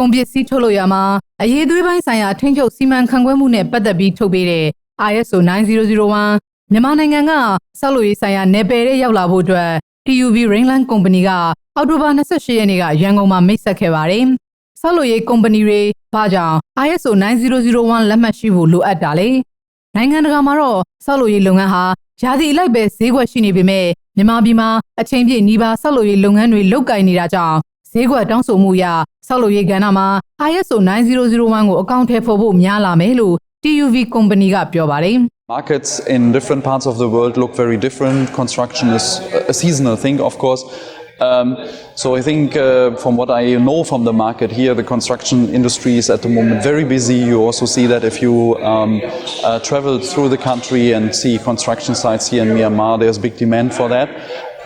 ကုန်ပစ္စည်းထုတ်လုပ်ရမှာအရေးသွေးပိုင်းဆိုင်ရာထိန်းချုပ်စီမံခန့်ခွဲမှုနဲ့ပတ်သက်ပြီးထုတ်ပေးတဲ့ ISO 9001မြန်မာနိုင်ငံကဆောက်လုပ်ရေးဆိုင်ရာနယ်ပယ်ရဲ့ရောက်လာဖို့အတွက် TUV Rainland Company ကအောက်တိုဘာ28ရက်နေ့ကရန်ကုန်မှာမိတ်ဆက်ခဲ့ပါတယ်။ဆောက်လုပ်ရေးကုမ္ပဏီတွေဘာကြောင့် ISO 9001လက်မှတ်ရှိဖို့လိုအပ်တာလဲ။နိုင်ငံတကာမှာတော့ဆောက်လုပ်ရေးလုပ်ငန်းဟာယာစီအလိုက်ပဲဈေးကွက်ရှိနေပေမဲ့မြန်မာပြည်မှာအချိန်ပြည့်နှီးပါဆောက်လုပ်ရေးလုပ်ငန်းတွေလုပ်ကိုင်နေတာကြောင့် ဈေးကွက်တောင်းဆိုမှုအရဆောက်လုပ်ရေးကဏ္ဍမှာ ISO 9001ကိုအကောင့်ထဲပေါ်ဖို့များလာမယ်လို့ TUV Company ကပြောပါတယ်။ Markets in different parts of the world look very different. Construction is a seasonal thing, of course. Um, so I think uh, from what I know from the market here, the construction industry is at the moment very busy. You also see that if you um, uh, travel through the country and see construction sites here in Myanmar, there's big demand for that.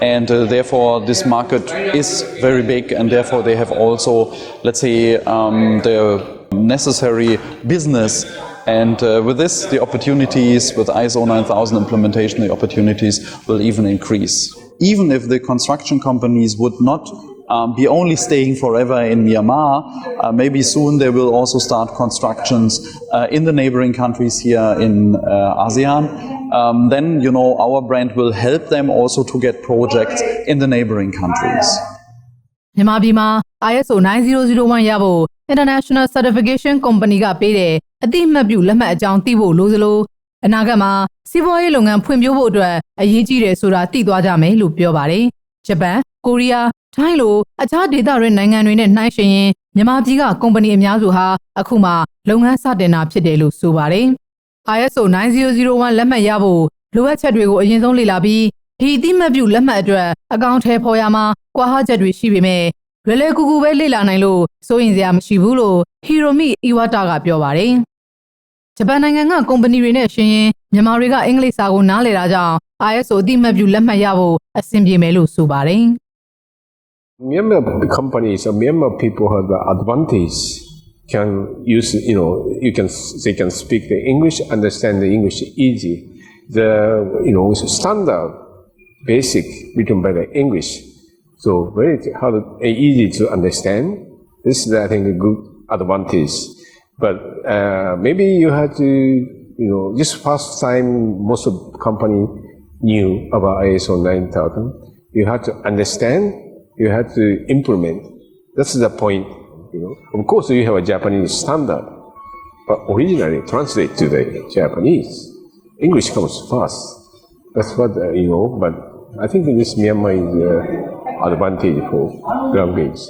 And uh, therefore, this market is very big, and therefore, they have also, let's say, um, the necessary business and uh, with this, the opportunities with ISO 9000 implementation, the opportunities will even increase. Even if the construction companies would not um, be only staying forever in Myanmar, uh, maybe soon they will also start constructions uh, in the neighboring countries here in uh, ASEAN. Um, then, you know, our brand will help them also to get projects in the neighboring countries. မြန်မာပြည်မှာ ISO 9001ရဖို့ International Certification Company ကပေးတဲ့အတိအမှတ်ပြုလက်မှတ်အကြောင်းသိဖို့လိုစလို့အနာဂတ်မှာစီးပွားရေးလုပ်ငန်းဖွံ့ဖြိုးဖို့အတွက်အရေးကြီးတယ်ဆိုတာသိသွားကြမယ်လို့ပြောပါတယ်။ဂျပန်၊ကိုရီးယား၊ထိုင်းလိုအခြားဒေသတွေနိုင်ငံတွေနဲ့နှိုင်းယှဉ်ရင်မြန်မာပြည်ကကုမ္ပဏီအများစုဟာအခုမှလုပ်ငန်းစတင်တာဖြစ်တယ်လို့ဆိုပါတယ်။ ISO 9001လက်မှတ်ရဖို့လိုအပ်ချက်တွေကိုအရင်ဆုံးလေ့လာပြီးဒီအတိအမှတ်ပြုလက်မှတ်အတွက်အကောင့်ထဲပေါ်ရမှာကွာဟချက်တွေရှိပေမဲ့လွယ်လွယ်ကူကူပဲလေ့လာနိုင်လို့စိုးရင်စရာမရှိဘူးလို့ဟီရိုမီအီဝါတာကပြောပါတယ်။ဂျပန်နိုင်ငံကကုမ္ပဏီတွေနဲ့ရှင်ရင်မြန်မာတွေကအင်္ဂလိပ်စာကိုနားလည်တာကြောင့် ISO အတိအမှတ်ပြုလက်မှတ်ရဖို့အဆင်ပြေမယ်လို့ဆိုပါတယ်။ Myanmar companies or Myanmar people have the advantage can use you know you can they can speak the English understand the English easy. The you know standard basic written by the English. So very hard and easy to understand. This is I think a good advantage. But uh, maybe you have to you know just first time most of company knew about ISO 9000 you have to understand. You have to implement. That's the point. You know, of course, you have a Japanese standard, but originally translate to the Japanese. English comes first. That's what uh, you know. But I think this Myanmar is uh, advantage for language.